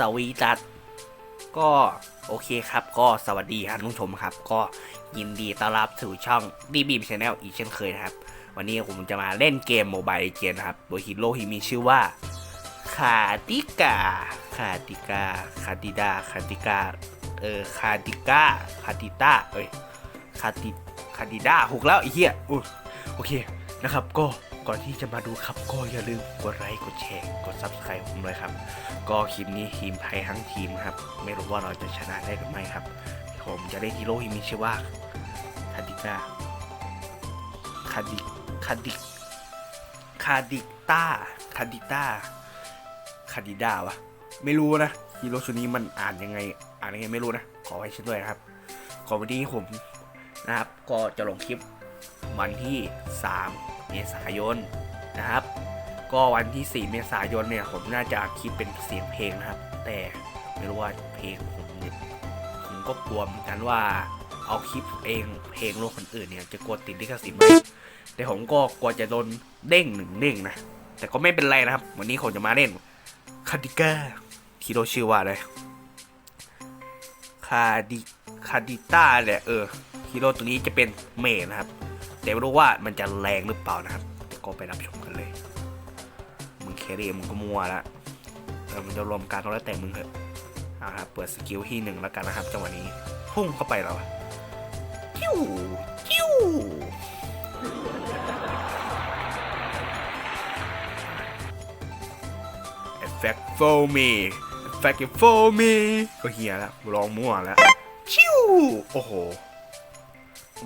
สวีดัสก็โอเคครับ ก็สวัสดีครับทุกผู้ชมครับ ก็ยินดีต้อนรับสู่ช่องดีบีมชาแนลอีกเช่นเคยนะครับ วันนี้ผมจะมาเล่นเกมโมบายเกมนะครับโดยฮีโร่ที่มีชื่อว่าคาติกาคาติกาคาติดาคาติกาเออคาติกาคาติต้าเอ้ยคาติคาติดาถูกแล้วไอ้เหี้ยโอเคนะครับก็ ก่อนที่จะมาดูครับก็อย่าลืมกดไลค์กดแชร์กด subscribe ผมเลยครับ ก็คลิปนี้ทีมไทยทั้งทีมครับ ไม่รู้ว่าเราจะชนะได้หรือไม่ครับ ผมจะเล่นฮีโร่ที่มีชื่อว่าคาดิก้าคาดิคาดิคาดิต้าคาดิต้าคาดิดาวะไม่รู้นะฮีโร่ชุดนี้มันอ่านยังไง อ่านยังไงไม่รู้นะ ขอไว้ช่วยด้วยนะครับขอวันนี้ผมนะครับ ก็จะลงคลิปวันที่ 3 เมษายนนะครับ ก็วันที่ 4 เมษายนเนี่ยผมน่าจะอัดคลิปเป็นเสียงเพลงนะครับ แต่ไม่รู้ว่าเพลงผมเนี่ยผมก็กลัวเหมือนกันว่าเอาคลิปเองเพลงลกคนอื่นเนี่ยจะกดติดลิขสิทธิ์ไหมแต่ผมก็กลัวจะโดนเด้งหนึ่งเด้งนะ แต่ก็ไม่เป็นไรนะครับ วันนี้ผมจะมาเล่นคาดิก้าที่เราชื่อว่าอะไรคาดิคาดิต้าเนี่ยเออฮีโร่ตัวนี้จะเป็นเมจนะครับ แต่ไม่รู้ว่ามันจะแรงหรือเปล่านะครับ ก็ไปรับชมกันเลย มึงแครี่มึงก็มัวล้วเออมันจะรวมกันก็แล้วแต่มึงเถอะเอาครับเปิดสกิลที่หนึ่งแล้วกันนะครับจังหวะนี้พุ่งเข้าไปแล้วอะจิ้วจิ้วเอฟเฟกต์โฟมีเอฟเฟกต์โฟมีก็เฮียแล้วลองมั่วแล้วชิวโอ้โห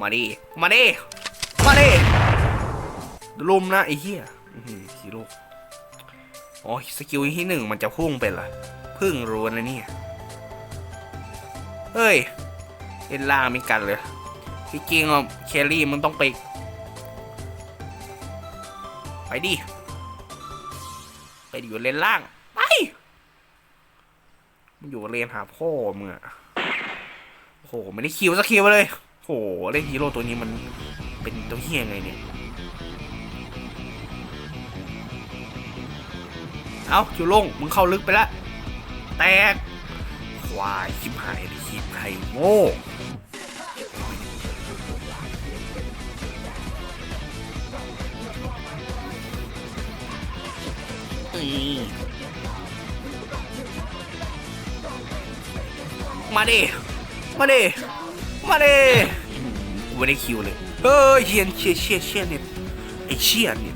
มาดิ มาดิมาดิ ลุมนะไอ้เหี้ยอื้อหือฮีโร่อ๋อสกิลที่หนึ่งมันจะพุ่งไปเหรอพึ่งรู้นะเนี่ย เฮ้ยเล่นล่างไม่กันเลยที่จริงอะเคลลี่มันต้องไป ไปดิ ไปอยู่เลนล่าง ไป มันอยู่เลนหาพ่อมึงอะโอ้โหไม่ได้คิวสักคิวเลยโอ้โหเล่นฮีโร่ตัวนี้มันเป็นตัวเฮี้ยไงเนี่ย เอาคิวลงมึงเข้าลึกไปแล้วแตกควายชิบหายเลยชิบไข่โง่มาดิ มาดิ มาดิไม่ได้คิวเลยเฮ้ยเชียนเชียเชียเชียเนี่ยไอเชียเนี่ย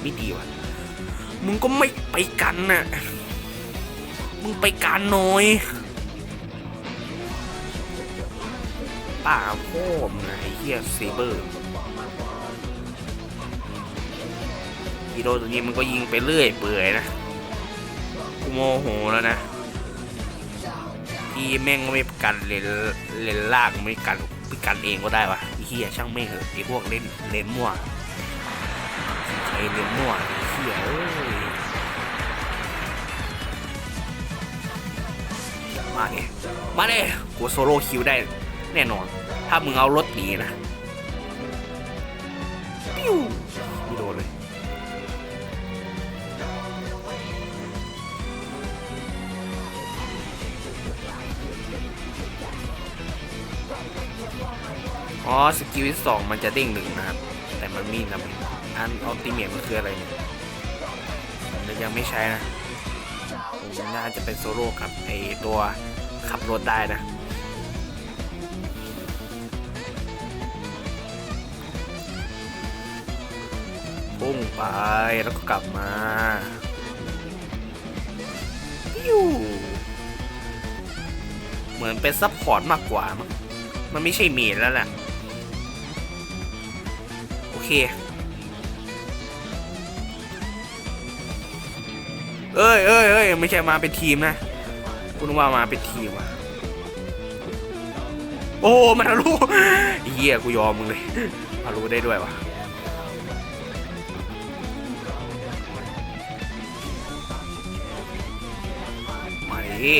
ไม่ดีว่ะ มึงก็ไม่ไปกันน่ะ มึงไปกันหน่อยป่าโพ่อมไงเฮียเซเบอร์ฮีโร่ตัวนี้มันก็ยิงไปเรื่อยเปื่อยนะ กูโมโหแล้วนะ ที่แม่งไม่กันเลนเลนลางไม่กันไปกันเองก็ได้วะเฮียช่างไม่เหอะไอ้พวกเล่นเลนมั่วใครเลนมั่วเฮีย มาเนี่ยมาเนี่ยกูโซโล่คิวได้แน่นอน ถ้ามึงเอารถหนีนะปิ้วไม่โดนเลยอ๋อสกิลที่สองมันจะเด้งหนึ่งนะครับ แต่มันมีนะอันอัลติเมทมันคืออะไรเนี่ยมันยังไม่ใช้นะ น่าจะเป็นโซโล่กับไอตัวขับรถได้นะพุ่งไปแล้วก็กลับมาปิ้วเหมือนเป็นซับพอร์ตมากกว่า มั้งมันไม่ใช่เมดแล้วแหละโอเค เอ้ยเอ้ยเอ้ยไม่ใช่มาเป็นทีมนะคุณว่ามาเป็นทีมว่ะโอ้มันทะลุเฮียกูยอมมึงเลยทะลุได้ด้วยวะมาดิ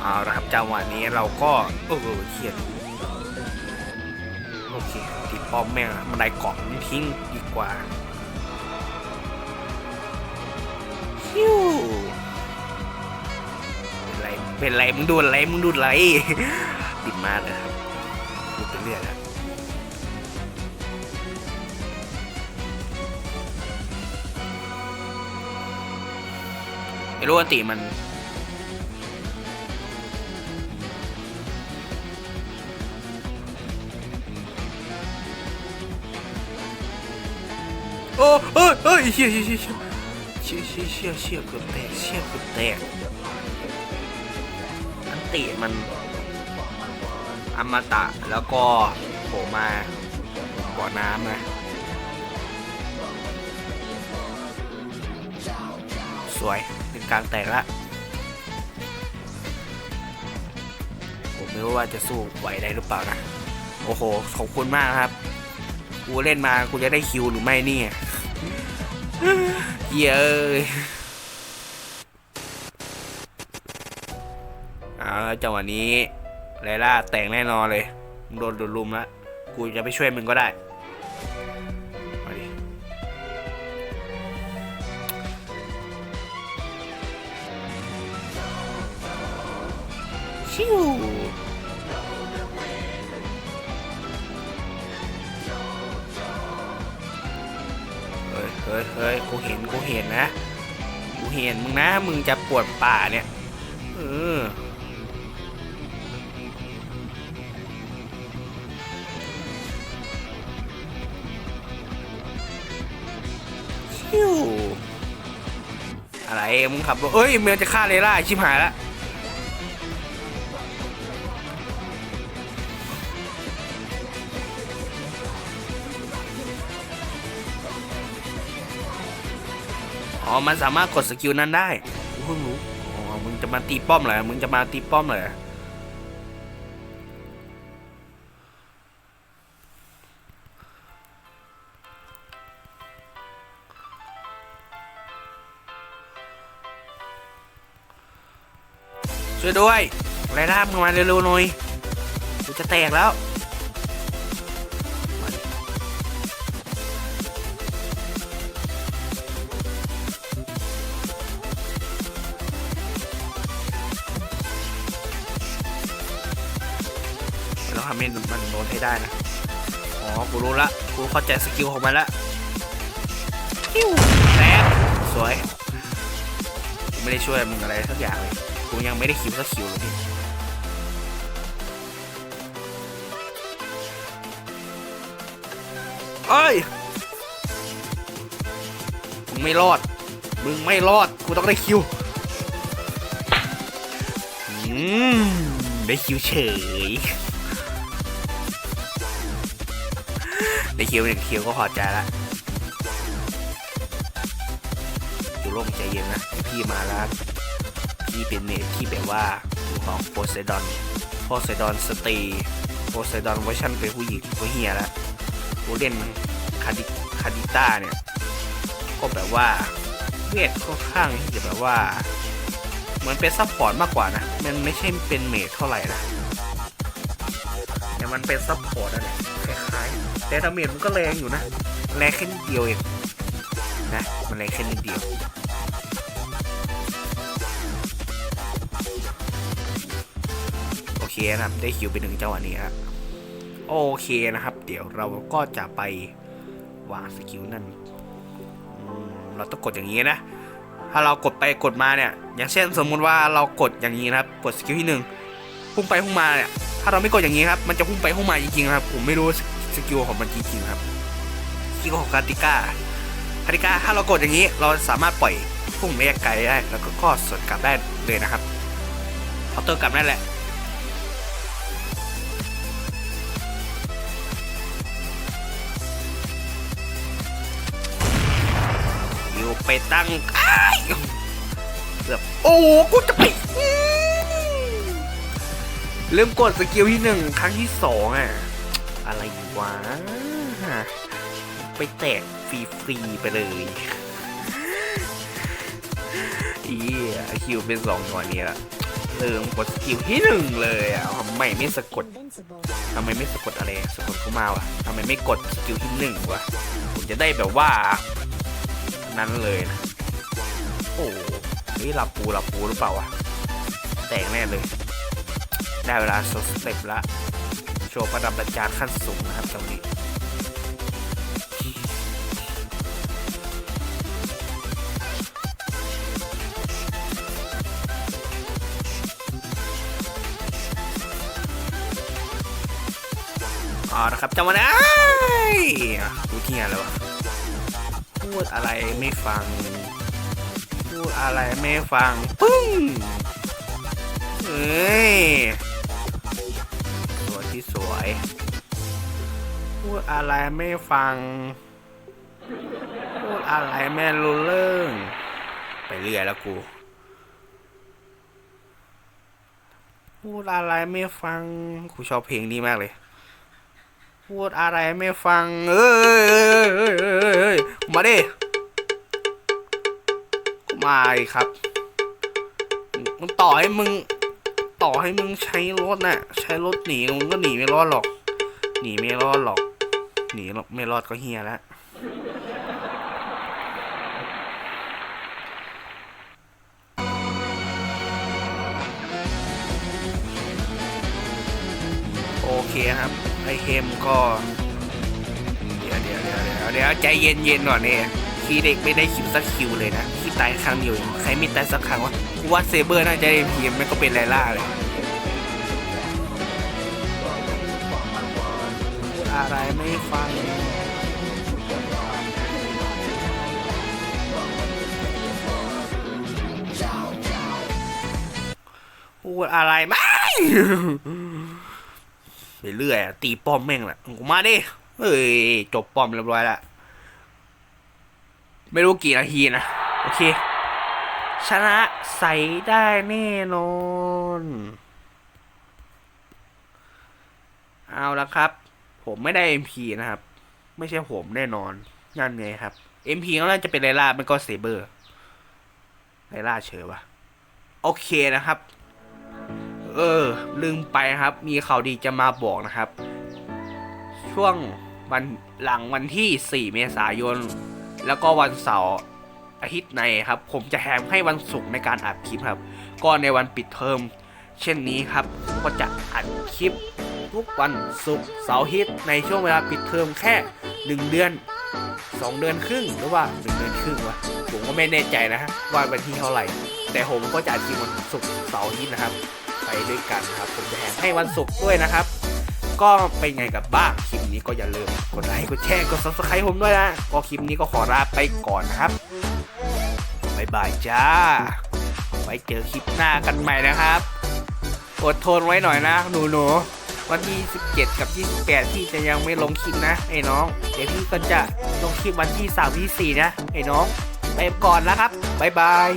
เอาละครับจังหวะนี้เราก็ โอ้โหเขียด เคตีป้อมแม่งอะมันได้กล่องทิ้งดีกว่าฮิวเป็นไรเป็นไรมึงดูอะไรมึงดูอะไรติดมาเลยครับดูไปเรื่อยแล้วไม่รู้ว่าติมัน โอ้เอ้ยเอ้ยเชี่ยเชี่ยเชี่ยเชี่ยเชี่ยเชี่ยเชี่ยเกือบแตกเชี่ยเกือบแตกอันติมันอมตะแล้วก็โผล่มาบ่อน้ำนะสวยเป็นกลางแตกละผมไม่รู้ว่าจะสู้ไหวได้หรือเปล่านะ โอ้โห ขอบคุณมากครับ กูเล่นมากูจะได้คิวหรือไม่นี่ เย้ยเอาละจังหวะนี้ไลล่าแต่งแน่นอนเลยมึงโดนดนลุมแล้วกูจะไปช่วยมึงก็ได้มาดิชิว ฮ้ยเฮ้ยเฮ้ยกูเห็นกูเห็นนะ กูเห็นมึงนะ มึงจะปวดป่าเนี่ยเออชิวอะไรมึงขับรถเอ้ยเมียจะฆ่าเลล่าชิบหายละ อ๋อ มันสามารถกดสกิลนั้นได้เพิ่งรู้อ๋อ มึงจะมาตีป้อมเหรอมึงจะมาตีป้อมเหรอช่วยด้วยไรล่ามึงมาเร็วๆหน่อยกูจะแตกแล้ว ทำให้มันโดนให้ได้นะ อ๋อ กูรู้ละ กูเข้าใจสกิลของมันละฮิ้วแตกสวย กูไม่ได้ช่วยมึงอะไรสักอย่างเลย กูยังไม่ได้คิวสักคิวเลยพี่เอ้ย มึงไม่รอด มึงไม่รอด กูต้องได้คิวอืมได้คิวเฉย ได้คิวหนึ่งคิวก็พอใจละอยู่ร่มใจเย็นนะพี่มาแล้วพี่เป็นเมทที่แบบว่าของโพไซดอนโพไซดอนสตรีโพไซดอนเวอร์ชันเป็นผู้หญิงก็เฮียล้วกูเล่นคาดิคาดิต้าเนี่ย ก็แบบว่าเวทค่อนข้างที่จะแบบว่าเหมือนเป็นซัพพอร์ตมากกว่านะ มันไม่ใช่เป็นเมทเท่าไหร่นะแต่มันเป็นซัพพอร์ตนั่นแหละ คล้ายแต่ดาเมจมันก็แรงอยู่นะ แรงแค่นิดเดียวเองนะ มันแรงแค่นิดเดียวโอเคนะครับ ได้คิวไปหนึ่งจังหวะนี้ฮะโอเคนะครับ เดี๋ยวเราก็จะไปวางสกิลนั่นเราต้องกดอย่างนี้นะ ถ้าเรากดไปกดมาเนี่ย อย่างเช่นสมมุติว่าเรากดอย่างนี้นะครับ กดสกิลที่หนึ่งพุ่งไปพุ่งมาเนี่ย ถ้าเราไม่กดอย่างนี้ครับ มันจะพุ่งไปพุ่งมาจริงๆครับ ผมไม่รู้สกิลของมันจริงๆครับสกิลของคาติก้าคาติก้าถ้าเรากดอย่างนี้ เราสามารถปล่อยพุ่งไปไกลได้ แล้วก็ก็สวนกลับได้เลยนะครับเอาตัวกลับนั่นแหละอยู่ไปตั้งเกือบโอ้โหกูจะไป ลืมกดสกิลที่หนึ่งครั้งที่สองอะ อะไรวะ ไปแตกฟรีๆไปเลยอีคิวเป็นสองก่อนนี้ละลืมกดสกิลที่หนึ่งเลยอะทำไมไม่สะกดทำไมไม่สะกดอะไรสะกดเข้ามาวะทำไมไม่กดสกิลที่หนึ่งวะผมจะได้แบบว่า นั้นเลยนะ โอ้โหนี่หลับปูหลับปูหรือเปล่าวะแตกแน่เลย ได้เวลาสดสเต็ปละ โชว์ประดับประจานขั้นสูงนะครับตรงนี้อ๋อนะครับจำมาได้พูดที่อะไรวะพูดอะไรไม่ฟัง พูดอะไรไม่ฟัง ปึ้งเอ้ย พูดอะไรไม่ฟัง พูดอะไรไม่รู้เรื่อง ไปเรื่อยแล้วกู พูดอะไรไม่ฟัง กูชอบเพลงนี้มากเลย พูดอะไรไม่ฟัง เอ้ยเอ้ยเอ้มาดิมาครับมึงต่อให้มึง ต่อให้มึงใช้รถน่ะ ใช้รถหนีมึงก็หนีไม่รอดหรอก หนีไม่รอดหรอก หนีไม่รอดก็เฮียแล้วโอเคครับไอเทมก็เดี๋ยวเดี๋ยวเดี๋ยวเดี๋ยวเดี๋ยวใจเย็นเย็นๆหน่อยเนี่ยคีเด็กไม่ได้คิวสักคิวเลยนะคีตายครั้งเดียวเองใครไม่ตายสักครั้งวะกูว่าเซเบอร์น่าจะได้พีมไม่ก็เป็นไลล่าเลย อะไรไม่ฟังพูดอะไรไม่ไปเรื่อยตีป้อมแม่งแหละกูมาดิเฮ้ยจบป้อมเรียบร้อยล้วไม่รู้กี่นาทีนะ โอเค ชนะใสได้แน่นอน เอาละครับ ผมไม่ได้ MP นะครับ ไม่ใช่ผมแน่นอนนั่นไงครับ MP ก็น่าจะเป็นไลล่ามันก็เซเบอร์ไลล่าเฉยวะโอเคนะครับ เออ ลืมไปครับ มีข่าวดีจะมาบอกนะครับ ช่วงวันหลังวันที่ 4 เมษายน แล้วก็วันเสาร์อาทิตย์ในครับ ผมจะแถมให้วันศุกร์ในการอัดคลิปครับ ก็ในวันปิดเทอม เช่นนี้ครับ ก็จะอัดคลิป ทุกวันศุกร์เสาร์อาทิตย์ในช่วงเวลาปิดเทอมแค่ 1 เดือน 2 เดือนครึ่งหรือว่า 1 เดือนครึ่งวะผมก็ไม่แน่ใจนะฮะว่าวันที่เท่าไหร่ แต่ผมก็จะอัดคลิปวันศุกร์เสาร์อาทิตย์นะครับ ไปด้วยกันครับ ผมจะแถมให้วันศุกร์ด้วยนะครับ ก็เป็นไงกับบ้างคลิปนี้ก็อย่าลืมกดไลค์กดแชร์กด subscribe ผมด้วยนะก็คลิปนี้ก็ขอลาไปก่อนนะครับบ๊ายบายจ้า ไว้เจอคลิปหน้ากันใหม่นะครับอดทนไว้หน่อยนะหนูหนู วันที่ 17 กับ 28 พี่จะยังไม่ลงคลิปนะไอ้น้อง เดี๋ยวพี่ก็จะลงคลิปวันที่3ที่4นะไอ้น้องไปก่อนแล้วครับบ๊ายบาย